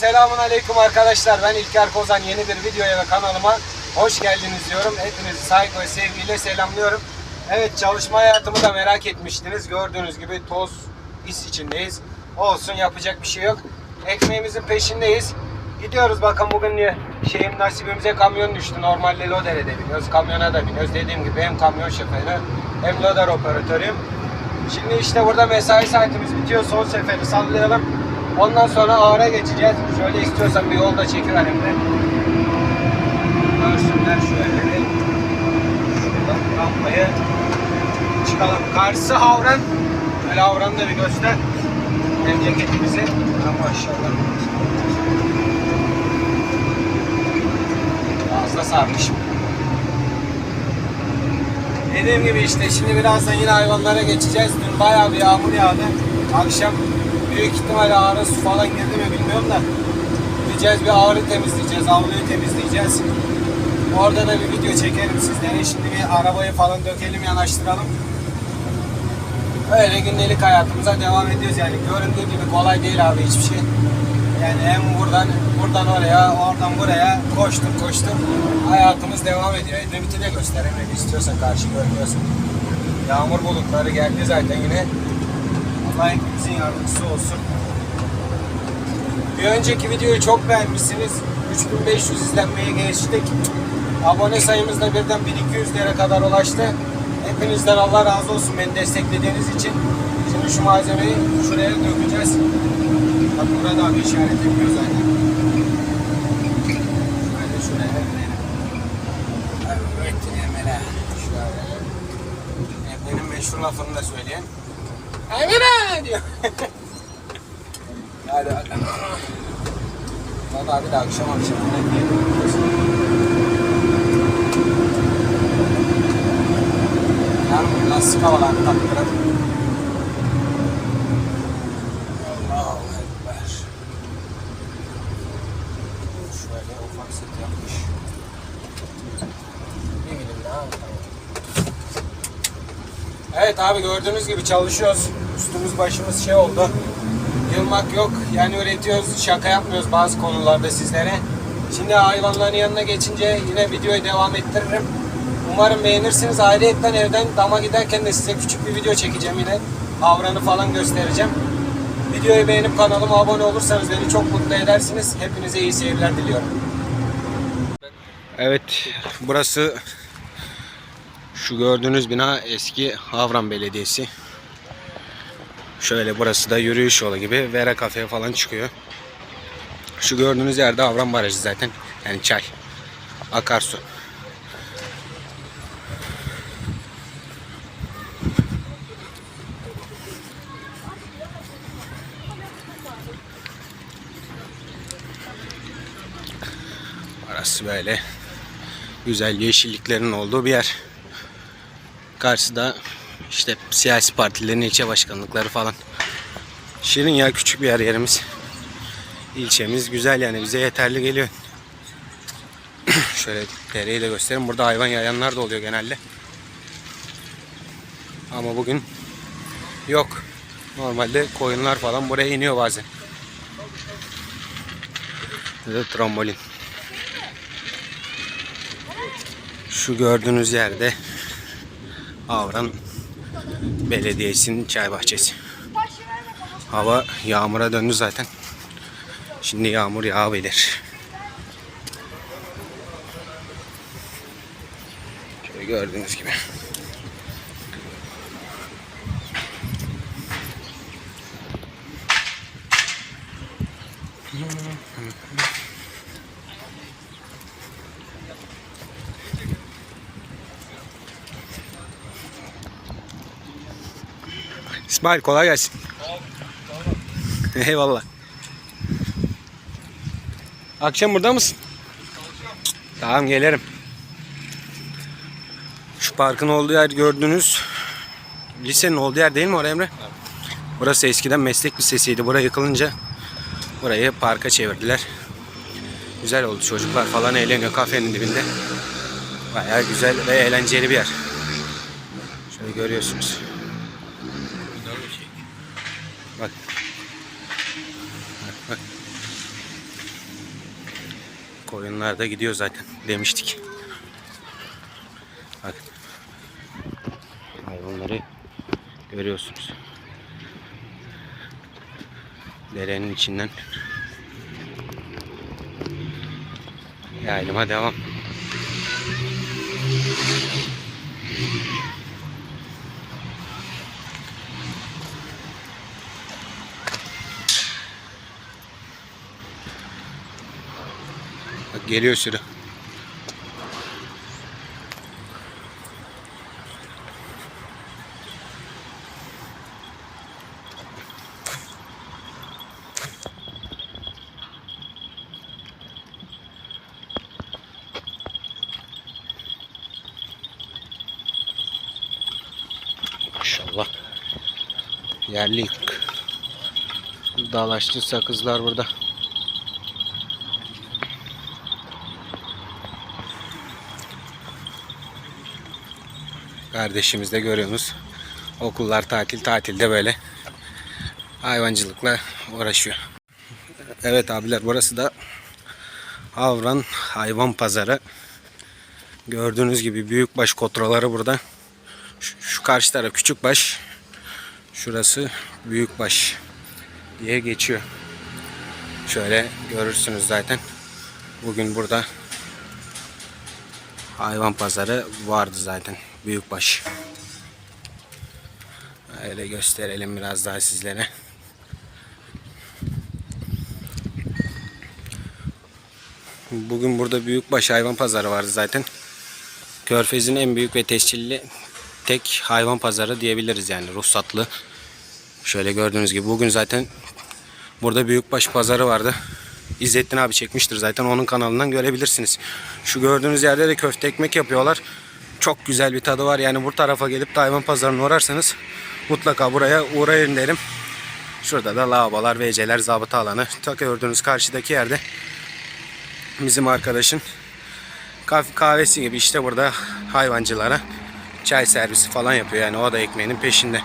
selamun aleyküm arkadaşlar. Ben İlker Kozan. Yeni bir videoya ve kanalıma hoş geldiniz diyorum. Hepinizi saygı ve sevgiyle selamlıyorum. Evet çalışma hayatımı da merak etmiştiniz. Gördüğünüz gibi toz is içindeyiz. Olsun yapacak bir şey yok. Ekmeğimizin peşindeyiz. Gidiyoruz bakın bugün niye şeyim nasibimize kamyon düştü. Normalde loder'e de biniyoruz. Kamyona da biniyoruz. Dediğim gibi hem kamyon şoförü hem loder operatörüyüm. Şimdi işte burada mesai saatimiz bitiyor. Son seferi sallayalım. Ondan sonra ağıra geçeceğiz. Şöyle istiyorsan bir yolda çekiver hem de. Görsünler şöyle bir. Şuradan rampayı çıkalım. Karşısı Havran. Şöyle Havran'ı da bir göster. Memleketimizi. Ha maşallah. Fazla sarmışım. Dediğim gibi işte şimdi birazdan yine hayvanlara geçeceğiz. Dün bayağı bir yağmur yağdı. Akşam büyük ihtimalle ağrı su falan girdi mi bilmiyorum da. Gideceğiz bir ağrı temizleyeceğiz, avluyu temizleyeceğiz. Orada da bir video çekerim sizlere. Şimdi bir arabayı falan dökelim, yanaştıralım. Öyle gündelik hayatımıza devam ediyoruz yani. Göründüğü gibi kolay değil abi hiçbir şey. Yani hem buradan buradan oraya, oradan buraya koştur koştur. Hayatımız devam ediyor. Edremit'i de gösterelim istiyorsan karşı görmüyorsun. Yağmur bulutları geldi zaten yine. Allah hepimizin yardımcısı olsun. Bir önceki videoyu çok beğenmişsiniz. 3500 izlenmeye geçtik. Abone sayımız da birden 1200'lere kadar ulaştı. Hepinizden Allah razı olsun beni desteklediğiniz için. Şimdi şu malzemeyi şuraya dökeceğiz. Bak burada abi işaret yapıyor zaten. Şöyle şuraya verelim. Evet, Emre. Şöyle. Meşhur lafını da söyleyeyim. Emre diyor. Hadi hadi. Valla bir de akşam akşam ne. Yarın lastik havalar taktıralım. Allahu Ekber. Şöyle ufak set. Bir milim daha. Evet abi gördüğünüz gibi çalışıyoruz. Üstümüz başımız şey oldu. Yılmak yok. Yani üretiyoruz. Şaka yapmıyoruz bazı konularda sizlere. Şimdi hayvanların yanına geçince yine videoyu devam ettiririm. Umarım beğenirsiniz. Ayrıyetten evden dama giderken de size küçük bir video çekeceğim yine. Avranı falan göstereceğim. Videoyu beğenip kanalıma abone olursanız beni çok mutlu edersiniz. Hepinize iyi seyirler diliyorum. Evet, burası şu gördüğünüz bina eski Havran Belediyesi. Şöyle burası da yürüyüş yolu gibi Vera kafeye falan çıkıyor. Şu gördüğünüz yerde Havran Barajı zaten. Yani çay. Akarsu. Arası böyle güzel yeşilliklerin olduğu bir yer. Karşıda işte siyasi partilerin ilçe başkanlıkları falan. Şirin ya küçük bir yer yerimiz. İlçemiz güzel yani bize yeterli geliyor. Şöyle dereyi de göstereyim. Burada hayvan yayanlar da oluyor genelde. Ama bugün yok. Normalde koyunlar falan buraya iniyor bazen. Burada trambolin. Şu gördüğünüz yerde Avran Belediyesi'nin çay bahçesi. Hava yağmura döndü zaten. Şimdi yağmur yağabilir. Şöyle gördüğünüz gibi. İsmail kolay gelsin. Eyvallah. Akşam burada mısın? Tamam gelirim. Şu parkın olduğu yer gördüğünüz lisenin olduğu yer değil mi oraya Emre? Burası eskiden meslek lisesiydi. Burası yıkılınca burayı parka çevirdiler. Güzel oldu. Çocuklar falan eğleniyor kafenin dibinde. Bayağı güzel ve eğlenceli bir yer. Şöyle görüyorsunuz. Bak. Bak bak. Koyunlar da gidiyor zaten demiştik. Bak. Hayvanları görüyorsunuz. Derenin içinden yaylıma devam. Geliyor sürü. Maşallah. Yerli dalaştı sakızlar burada. Kardeşimiz de görüyorsunuz. Okullar tatil tatilde böyle hayvancılıkla uğraşıyor. Evet abiler burası da Havran Hayvan Pazarı. Gördüğünüz gibi büyükbaş kotraları burada. Şu, şu karşı taraf küçükbaş. Şurası büyükbaş diye geçiyor. Şöyle görürsünüz zaten. Bugün burada hayvan pazarı vardı zaten. Büyükbaş. Öyle gösterelim biraz daha sizlere. Bugün burada büyükbaş hayvan pazarı vardı zaten. Körfez'in en büyük ve tescilli tek hayvan pazarı diyebiliriz yani ruhsatlı. Şöyle gördüğünüz gibi bugün zaten burada büyükbaş pazarı vardı. İzzettin abi çekmiştir zaten onun kanalından görebilirsiniz. Şu gördüğünüz yerde de köfte ekmek yapıyorlar. Çok güzel bir tadı var. Yani bu tarafa gelip de hayvan pazarına uğrarsanız mutlaka buraya uğrayın derim. Şurada da lavabolar, VC'ler, zabıta alanı. Ta gördüğünüz karşıdaki yerde bizim arkadaşın kah- kahvesi gibi işte burada hayvancılara çay servisi falan yapıyor. Yani o da ekmeğinin peşinde.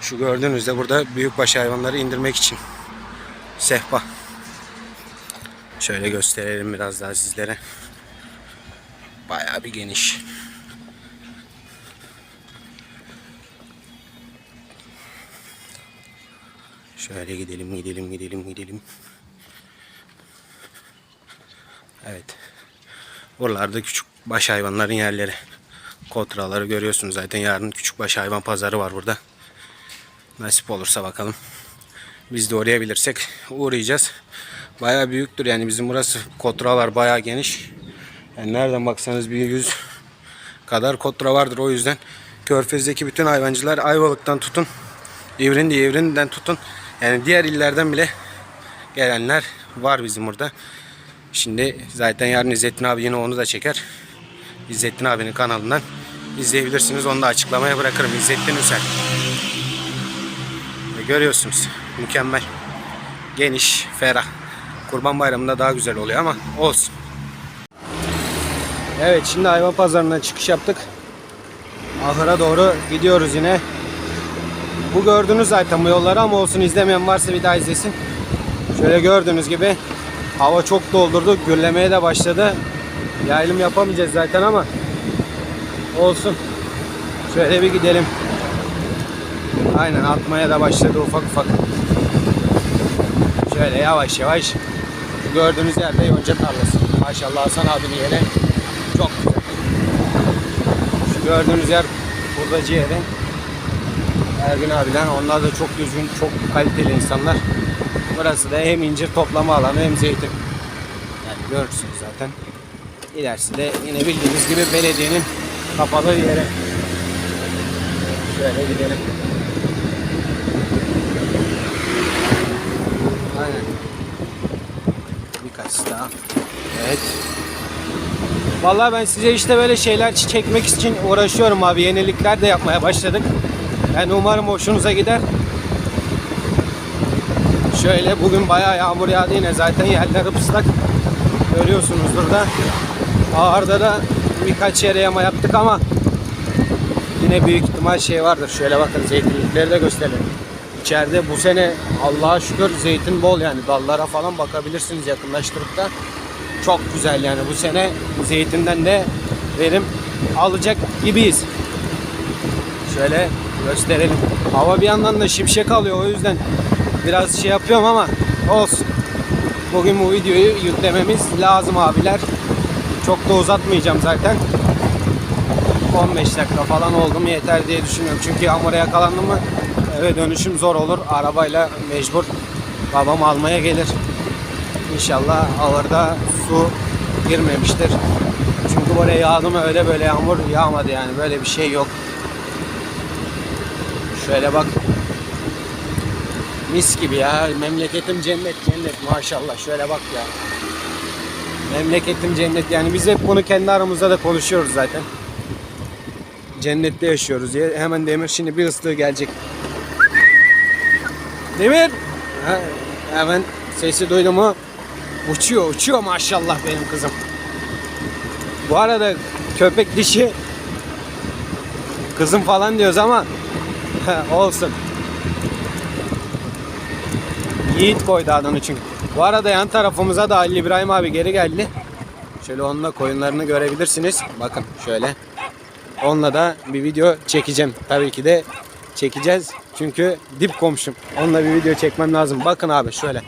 Şu gördüğünüzde burada büyükbaş hayvanları indirmek için sehpa. Şöyle gösterelim biraz daha sizlere. Bayağı bir geniş. Şöyle gidelim gidelim gidelim gidelim. Evet. Buralarda küçük baş hayvanların yerleri. Kotraları görüyorsunuz zaten yarın küçük baş hayvan pazarı var burada. Nasip olursa bakalım. Biz de oraya bilirsek uğrayacağız. Bayağı büyüktür yani bizim burası kotralar bayağı geniş. Yani nereden baksanız bir yüz kadar kotra vardır o yüzden. Körfez'deki bütün hayvancılar Ayvalık'tan tutun. İvrindi İvrindi'den tutun. Yani diğer illerden bile gelenler var bizim burada. Şimdi zaten yarın İzzettin abi yine onu da çeker. İzzettin abinin kanalından izleyebilirsiniz. Onu da açıklamaya bırakırım. İzzettin Üsel. Ve görüyorsunuz. Mükemmel. Geniş, ferah. Kurban Bayramı'nda daha güzel oluyor ama olsun. Evet şimdi hayvan pazarından çıkış yaptık. Ahıra doğru gidiyoruz yine. Bu gördünüz zaten bu yolları ama olsun izlemeyen varsa bir daha izlesin. Şöyle gördüğünüz gibi hava çok doldurdu. Gürlemeye de başladı. Yaylım yapamayacağız zaten ama olsun. Şöyle bir gidelim. Aynen atmaya da başladı ufak ufak. Şöyle yavaş yavaş. Şu gördüğünüz yerde yonca tarlası. Maşallah Hasan abinin yeri çok güzel. Şu gördüğünüz yer hurdacı yeri. Ergün abiler. Onlar da çok düzgün, çok kaliteli insanlar. Burası da hem incir toplama alanı hem zeytin. Yani görürsünüz zaten. İlerisi de yine bildiğiniz gibi belediyenin kapalı yeri. Şöyle gidelim. Aynen. Birkaç daha. Evet. Vallahi ben size işte böyle şeyler çekmek için uğraşıyorum abi. Yenilikler de yapmaya başladık. Yani umarım hoşunuza gider. Şöyle bugün bayağı yağmur yağdı yine zaten yerler ıslak. Görüyorsunuzdur da. Ağırda da birkaç yere yama yaptık ama yine büyük ihtimal şey vardır. Şöyle bakın zeytinlikleri de gösterelim. İçeride bu sene Allah'a şükür zeytin bol yani dallara falan bakabilirsiniz yakınlaştırıp da. çok güzel yani bu sene zeytinden de verim alacak gibiyiz. Şöyle gösterelim. Hava bir yandan da şimşek alıyor o yüzden biraz şey yapıyorum ama olsun. Bugün bu videoyu yüklememiz lazım abiler. Çok da uzatmayacağım zaten. 15 dakika falan oldu mu yeter diye düşünüyorum. Çünkü yağmura yakalandım mı eve dönüşüm zor olur. Arabayla mecbur babam almaya gelir. İnşallah ağırda su girmemiştir. Çünkü buraya yağdı mı öyle böyle yağmur yağmadı yani. Böyle bir şey yok. Şöyle bak. Mis gibi ya. Memleketim cennet cennet maşallah. Şöyle bak ya. Memleketim cennet. Yani biz hep bunu kendi aramızda da konuşuyoruz zaten. Cennette yaşıyoruz diye. Hemen Demir şimdi bir ıslığı gelecek. Demir! Ha, hemen sesi duydu mu? Uçuyor, uçuyor maşallah benim kızım. Bu arada köpek dişi kızım falan diyoruz ama olsun. Yiğit koydu adını çünkü. Bu arada yan tarafımıza da Ali İbrahim abi geri geldi. Şöyle onunla koyunlarını görebilirsiniz. Bakın şöyle. Onunla da bir video çekeceğim. Tabii ki de çekeceğiz. Çünkü dip komşum. Onunla bir video çekmem lazım. Bakın abi şöyle.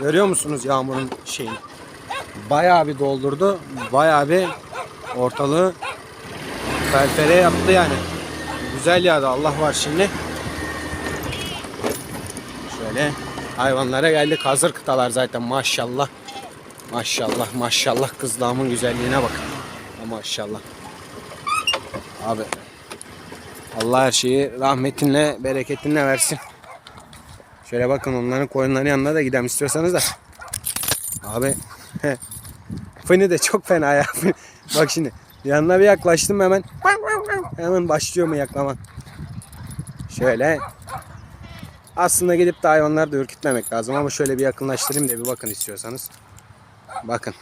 Görüyor musunuz yağmurun şeyini? Bayağı bir doldurdu. Bayağı bir ortalığı felfere yaptı yani. Güzel yağdı Allah var şimdi. Şöyle hayvanlara geldik. Hazır kıtalar zaten maşallah. Maşallah maşallah kızlağımın güzelliğine bak. Maşallah. Abi Allah her şeyi rahmetinle bereketinle versin. Şöyle bakın onların koyunların yanına da gidelim istiyorsanız da. Abi Fını de çok fena ya. Bak şimdi yanına bir yaklaştım hemen. Hemen başlıyor mu yaklaman. Şöyle. Aslında gidip de hayvanları da ürkütmemek lazım ama şöyle bir yakınlaştırayım da bir bakın istiyorsanız. Bakın.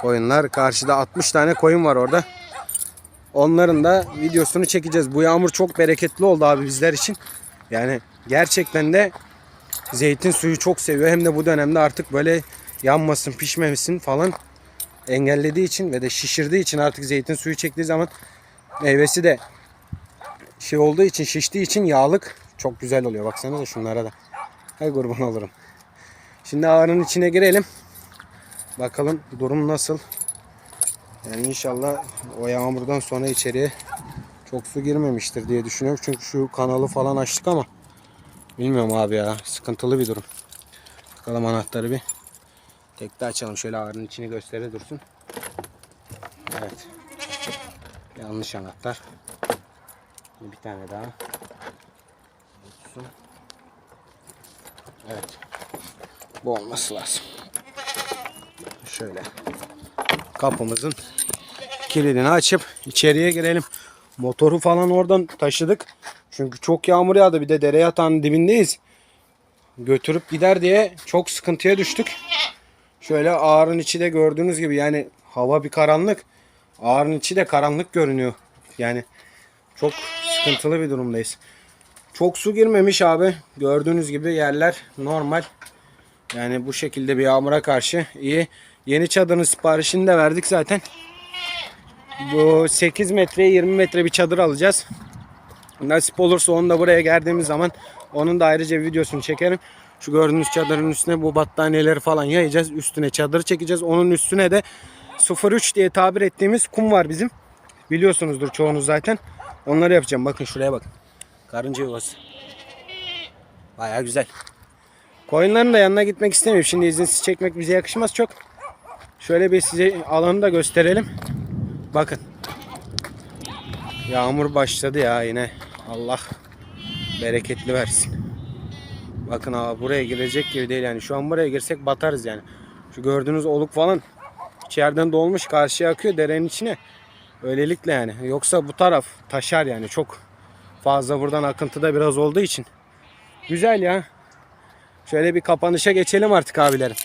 Koyunlar karşıda 60 tane koyun var orada. Onların da videosunu çekeceğiz. Bu yağmur çok bereketli oldu abi bizler için. Yani gerçekten de zeytin suyu çok seviyor. Hem de bu dönemde artık böyle yanmasın, pişmemesin falan engellediği için ve de şişirdiği için artık zeytin suyu çektiği zaman meyvesi de şey olduğu için şiştiği için yağlık çok güzel oluyor. Baksanıza şunlara da. Hay kurban olurum. Şimdi ağırın içine girelim. Bakalım durum nasıl. Yani inşallah o yağmurdan sonra içeriye çok su girmemiştir diye düşünüyorum. Çünkü şu kanalı falan açtık ama bilmiyorum abi ya. Sıkıntılı bir durum. Bakalım anahtarı bir tekte açalım. Şöyle ağrının içini göstere dursun. Evet. Yanlış anahtar. Bir tane daha. Tutsun. Evet. Bu olması lazım. Şöyle kapımızın kilidini açıp içeriye girelim. Motoru falan oradan taşıdık. Çünkü çok yağmur yağdı. Bir de dere yatağının dibindeyiz. Götürüp gider diye çok sıkıntıya düştük. Şöyle ağırın içi de gördüğünüz gibi yani hava bir karanlık. Ağırın içi de karanlık görünüyor. Yani çok sıkıntılı bir durumdayız. Çok su girmemiş abi. Gördüğünüz gibi yerler normal. Yani bu şekilde bir yağmura karşı iyi. Yeni çadırın siparişini de verdik zaten. Bu 8 metreye 20 metre bir çadır alacağız. Nasip olursa onu da buraya geldiğimiz zaman onun da ayrıca videosunu çekerim. Şu gördüğünüz çadırın üstüne bu battaniyeleri falan yayacağız. Üstüne çadır çekeceğiz. Onun üstüne de 03 diye tabir ettiğimiz kum var bizim. Biliyorsunuzdur çoğunuz zaten. Onları yapacağım. Bakın şuraya bakın. Karınca yuvası. Baya güzel. Koyunların da yanına gitmek istemiyorum. Şimdi izinsiz çekmek bize yakışmaz çok. Şöyle bir size alanı da gösterelim. Bakın. Yağmur başladı ya yine. Allah bereketli versin. Bakın abi buraya girecek gibi değil yani. Şu an buraya girsek batarız yani. Şu gördüğünüz oluk falan içeriden dolmuş karşıya akıyor derenin içine. Öylelikle yani. Yoksa bu taraf taşar yani çok fazla buradan akıntıda biraz olduğu için. Güzel ya. Şöyle bir kapanışa geçelim artık abilerim.